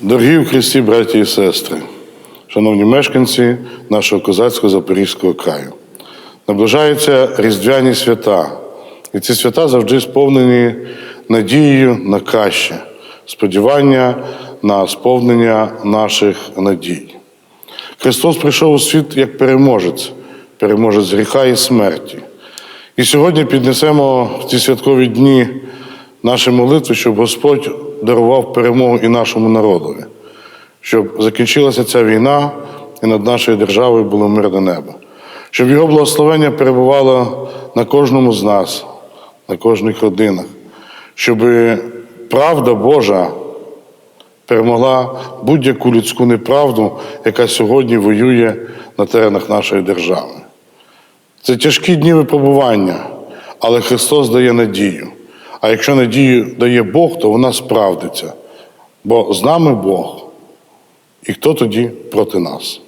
Дорогі в Христі, браті і сестри, шановні мешканці нашого козацького Запорізького краю, наближаються різдвяні свята, і ці свята завжди сповнені надією на краще, сподівання на сповнення наших надій. Христос прийшов у світ як переможець, переможець гріха і смерті. І сьогодні піднесемо в ці святкові дні наші молитви, щоб Господь дарував перемогу і нашому народові, щоб закінчилася ця війна і над нашою державою було мирне небо, щоб його благословення перебувало на кожному з нас, на кожних родинах, щоб правда Божа перемогла будь-яку людську неправду, яка сьогодні воює на теренах нашої держави. Це тяжкі дні випробування, але Христос дає надію. А якщо надію дає Бог, то вона справдиться. Бо з нами Бог. І хто тоді проти нас?